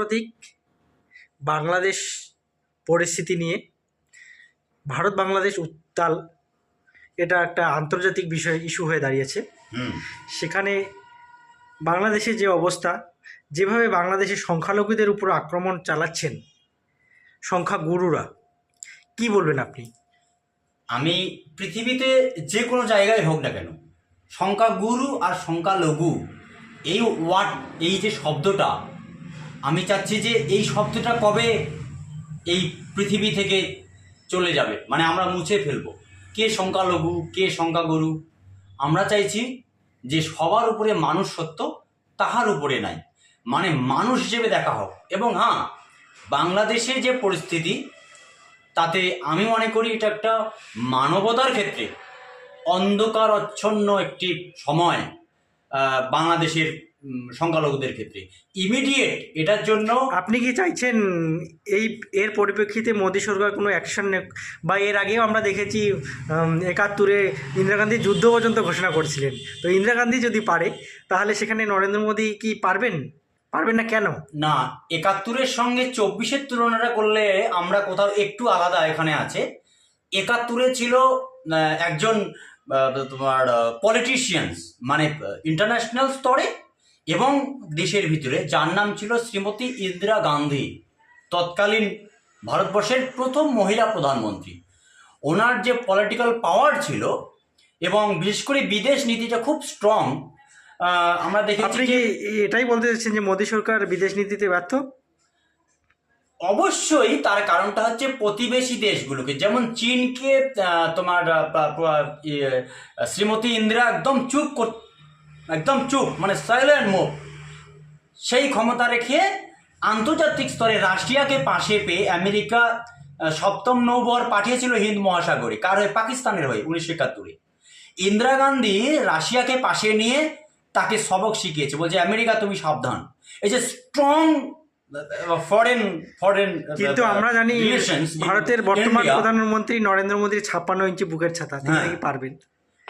সাম্প্রতিক বাংলাদেশ পরিস্থিতি নিয়ে ভারত বাংলাদেশ উত্তাল এটা একটা আন্তর্জাতিক বিষয় ইস্যু হয়ে দাঁড়িয়েছে। সেখানে বাংলাদেশের যে অবস্থা যেভাবে বাংলাদেশের সংখ্যালঘুদের উপর আক্রমণ চালাচ্ছেন সংখ্যা গুরুরা কি বলবেন আপনি? আমি পৃথিবীতে যে কোনো জায়গায় হোক না কেন সংখ্যাগুরু আর সংখ্যালঘু এই ওয়ার্ড এই যে শব্দটা আমি চাচ্ছি যে এই শব্দটা কবে এই পৃথিবী থেকে চলে যাবে? মানে আমরা মুছে ফেলব। কে সংখ্যালঘু, কে সংখ্যাগুরু? আমরা চাইছি যে সবার উপরে মানুষ সত্য, তাহার উপরে নাই। মানে মানুষ হিসেবে দেখা হোক। এবং হ্যাঁ বাংলাদেশে যে পরিস্থিতি, তাতে আমি মনে করি এটা একটা মানবতার ক্ষেত্রে অন্ধকার অচ্ছন্ন একটি সময় বাংলাদেশের সংখ্যালঘুদের ক্ষেত্রে। ইমিডিয়েট এটার জন্য আপনি কি চাইছেন এই এর পরিপ্রেক্ষিতে মোদী সরকার কোনো অ্যাকশন বা এর আগেও আমরা দেখেছি একাত্তরে ইন্দিরা গান্ধী যুদ্ধ পর্যন্ত ঘোষণা করছিলেন। তো ইন্দিরা গান্ধী যদি পারে তাহলে সেখানে নরেন্দ্র মোদী কি পারবেন? পারবেন না কেন? না একাত্তরের সঙ্গে চব্বিশের তুলনাটা করলে আমরা কোথাও একটু আলাদা এখানে আছে। একাত্তরে ছিল একজন তোমার পলিটিশিয়ানস মানে ইন্টারন্যাশনাল স্তরে এবং দেশের ভিতরে যার নাম ছিল শ্রীমতী ইন্দিরা গান্ধী তৎকালীন ভারতবর্ষের প্রথম মহিলা প্রধানমন্ত্রী। ওনার যে পলিটিক্যাল পাওয়ার ছিল এবং বিশেষ করে বিদেশ নীতিটা খুব স্ট্রং আমরা দেখেছি যে এটাই বলতে চাচ্ছেন যে মোদী সরকার বিদেশ নীতিতে ব্যর্থ? অবশ্যই তার কারণটা হচ্ছে প্রতিবেশী দেশগুলোকে যেমন চীনকে তোমার ইয়ে, শ্রীমতী ইন্দিরা একদম চুপ কর একদম চুপ মানে সাইলেন্ট মুভ সেই ক্ষমতা রেখে আন্তর্জাতিক স্তরে রাশিয়াকে পাশে পেয়ে আমেরিকা সপ্তম নৌবহর পাঠিয়েছিল হিন্দ মহাসাগরে কার হয়ে? পাকিস্তানের হয়ে উনিশশো একাত্তরে। ইন্দিরা গান্ধী রাশিয়াকে পাশে নিয়ে তাকে সবক শিখিয়েছে বলছে আমেরিকা তুমি সাবধান। এই যে স্ট্রং ফরেন ফরেন কিন্তু আমরা জানি ভারতের বর্তমান প্রধানমন্ত্রী নরেন্দ্র মোদীর ছাপ্পান্ন ইঞ্চি বুকের ছাতা তিনি হ্যাঁ। পারবেন?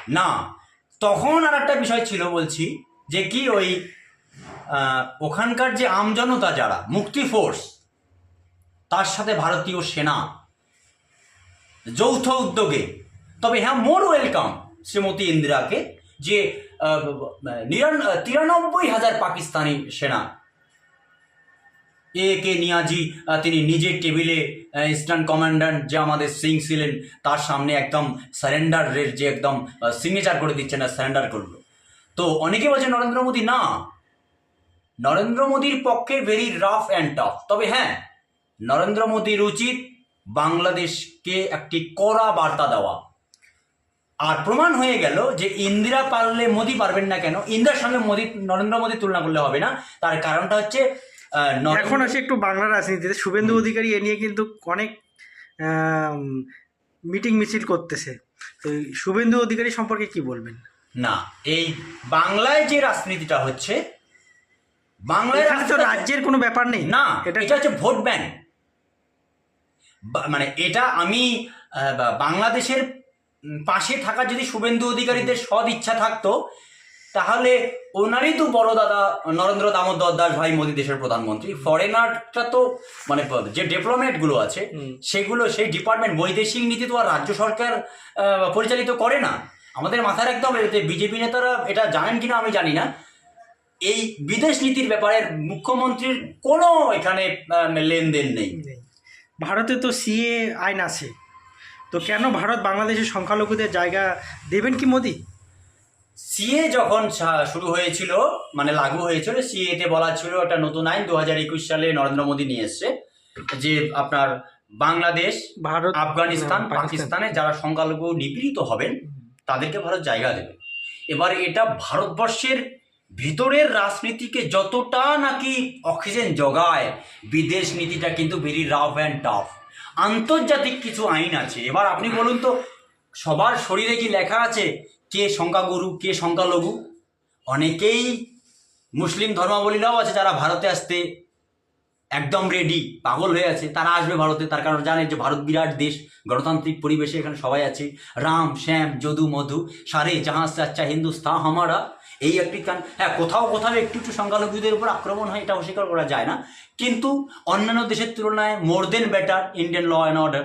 না তখন আর একটা বিষয় ছিল বলছি যে কি ওই ওখানকার যে আমজনতা যারা, মুক্তি ফোর্স তার সাথে ভারতীয় সেনা, যৌথ উদ্যোগে। তবে হ্যাঁ মোর ওয়েলকাম শ্রীমতী ইন্দিরাকে যে তিরানব্বই হাজার পাকিস্তানি সেনা এ কে নিয়াজি তিনি নিজের টেবিলে ইস্টার্ন কমান্ডান্ট যে আমাদের সিং ছিলেন, তার সামনে একদম সারেন্ডারের যে একদম সিগনেচার করে দিচ্ছে না সারেন্ডার করল। তো অনেকে বলছে নরেন্দ্র মোদী, না। নরেন্দ্র মোদীর পক্ষে ভেরি রাফ অ্যান্ড টাফ তবে হ্যাঁ নরেন্দ্র মোদীর উচিত বাংলাদেশকে একটি কড়া বার্তা দেওয়া। আর প্রমাণ হয়ে গেল যে ইন্দিরা পারলে মোদী পারবেন না কেন? ইন্দিরার সঙ্গে মোদী, নরেন্দ্র মোদী তুলনা করলে হবে না। তার কারণটা হচ্ছে এখন আসে একটু বাংলা রাজনীতিতে। শুভেন্দু অধিকারী এ নিয়ে কিন্তু অনেক মিটিং মিছিল করতেছে। তো শুভেন্দু অধিকারী সম্পর্কে কি বলবেন? না এই বাংলায় যে রাজনীতিটা হচ্ছে বাংলায় রাজ্যের কোনো ব্যাপার নেই। না এটা এটা হচ্ছে ভোট ব্যাংক। মানে এটা আমি বাংলাদেশের পাশে থাকা যদি শুভেন্দু অধিকারীদের সদ ইচ্ছা থাকতো তাহলে ওনারই তো বড় দাদা নরেন্দ্র দামোদর দাস ভাই মোদী দেশের প্রধানমন্ত্রী। ফরেনারটা তো মানে যে ডিপ্লোম্যাটগুলো আছে সেগুলো সেই ডিপার্টমেন্ট বৈদেশিক নীতি তো আর রাজ্য সরকার পরিচালিত করে না। আমাদের মাথায় একদম বিজেপি নেতারা এটা জানেন কিনা আমি জানি না। এই বিদেশ নীতির ব্যাপারে মুখ্যমন্ত্রীর কোনো এখানে লেনদেন নেই। নেই। ভারতে তো সিএ আইন আছে। তো কেন ভারত বাংলাদেশের সংখ্যালঘুদের জায়গা দেবেন কি মোদি? সিএ যখন শুরু হয়েছিল মানে লাগু হয়েছিল সিএতে বলা ছিল একটা নতুন আইন দু হাজার একুশ সালে নরেন্দ্র মোদী নিয়ে এসছে যে আপনার বাংলাদেশ ভারত আফগানিস্তান পাকিস্তানে। যারা সংখ্যালঘু নিপীড়িত হবেন তাদেরকে ভারত জায়গা দেবে। এবার এটা ভারতবর্ষের ভিতরের রাজনীতিকে যতটা নাকি অক্সিজেন জগায় বিদেশ নীতিটা কিন্তু ভেরি রাফ অ্যান্ড টাফ আন্তর্জাতিক কিছু আইন আছে। এবার আপনি বলুন তো সবার শরীরে কি লেখা আছে কে সংখ্যাগুরু, কে সংখ্যালঘু? অনেকেই মুসলিম ধর্মাবলীরাও আছে যারা ভারতে আসতে একদম রেডি পাগল হয়ে আছে। তারা আসবে ভারতে, তার কারণ জানে যে ভারত বিরাট দেশ, গণতান্ত্রিক পরিবেশে এখানে সবাই আছে। রাম, শ্যাম, যদু, মধু, সারে জাহাজ চাচ্চা হিন্দুস্তান হামারা, এই একটি কান হ্যাঁ কোথাও কোথাও একটু একটু সংখ্যালঘুদের উপর আক্রমণ হয় এটা অস্বীকার করা যায় না। কিন্তু অন্যান্য দেশের তুলনায় more than better Indian law and order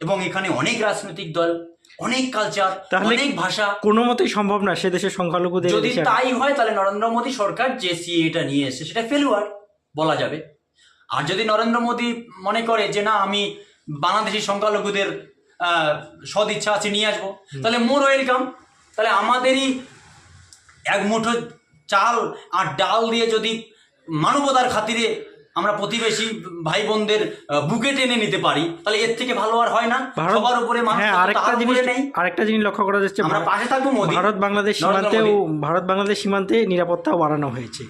এবং এখানে অনেক রাজনৈতিক দল অনেক কালচার অনেক ভাষা। কোনো মতেই সম্ভব না সে দেশের সংখ্যালঘুদের যদি তাই হয় তাহলে নরেন্দ্র মোদী সরকার যে সিএটা নিয়ে এসেছে সেটা ফেলুয়ার বলা যাবে। আর যদি নরেন্দ্র মোদী মনে করে যে না আমি বাংলাদেশি সংখ্যালঘুদের সদিচ্ছা আছে নিয়ে আসব তাহলে মোর ওয়েলকাম তাহলে আমাদেরই এক মুঠো চাল আর ডাল দিয়ে যদি মানবতার খাতিরে আমরা প্রতিবেশী ভাই বোনদের বুকে টেনে নিতে পারি। তাহলে এর থেকে ভালো আর হয় না? সবার উপরে হ্যাঁ আরেকটা জিনিস নেই আরেকটা জিনিস লক্ষ্য করা যাচ্ছে আমরা পাশে থাকব ভারত বাংলাদেশ সীমান্তেও ভারত বাংলাদেশ সীমান্তে নিরাপত্তা বাড়ানো হয়েছে।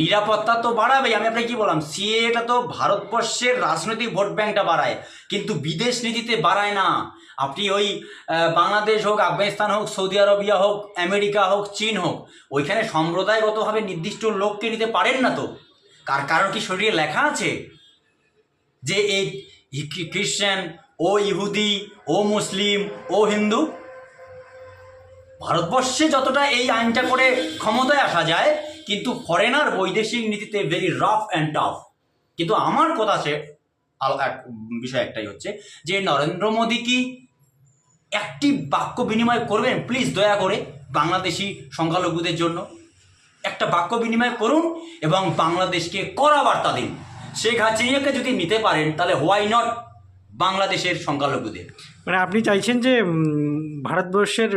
নিরাপত্তা তো বাড়াবেই। আমি আপনাকে কি বললাম? সিএ এটা তো ভারতবর্ষের রাজনৈতিক ভোট ব্যাংকটা বাড়ায়। কিন্তু বিদেশ নীতিতে বাড়ায় না। আপনি ওই বাংলাদেশ হোক আফগানিস্তান হোক সৌদি আরবিয়া হোক আমেরিকা হোক চীন হোক ওইখানে সম্প্রদায়গতভাবে নির্দিষ্ট লোককে নিতে পারেন না তো? কার কারণ কি শরীরে লেখা আছে? যে এই খ্রি- খ্রিশ্চান, ও ইহুদি, ও মুসলিম, ও হিন্দু? ভারতবর্ষে যতটা এই আইনটা করে ক্ষমতায় আসা যায়, কিন্তু ফরেনার বৈদেশিক নীতিতে ভেরি রাফ অ্যান্ড টাফ কিন্তু আমার কথা সে বিষয় একটাই হচ্ছে যে নরেন্দ্র মোদী কি একটি বাক্য বিনিময় করবেন? প্লিজ দয়া করে বাংলাদেশি সংখ্যালঘুদের জন্য। একটা বাক্য বিনিময় করুন এবং বাংলাদেশকে কড়া বার্তা দিন। শেখ হাসিনাকে যদি নিতে পারেন তাহলে হোয়াই নট বাংলাদেশের সংখ্যালঘুদের? মানে আপনি চাইছেন যে ভারতবর্ষের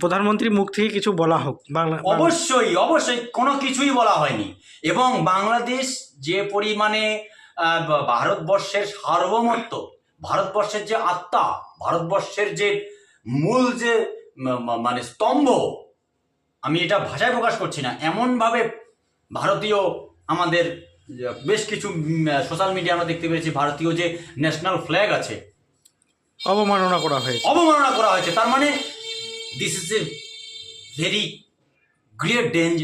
প্রধানমন্ত্রীর মুখ থেকে কিছু বলা হোক। বাংলা অবশ্যই অবশ্যই কোনো কিছুই বলা হয়নি। এবং বাংলাদেশ যে পরিমাণে ভারতবর্ষের সার্বভৌমত্ব ভারতবর্ষের যে আত্মা ভারতবর্ষের যে মূল যে মানে স্তম্ভ আমি এটা ভাষায় প্রকাশ করছি না এমনভাবে ভারতীয় আমাদের বেশ কিছু সোশ্যাল মিডিয়া আমরা দেখতে পেয়েছি ভারতীয় যে ন্যাশনাল ফ্ল্যাগ আছে। অবমাননা করা হয়েছে। অবমাননা করা হয়েছে তার মানে this is a very great danger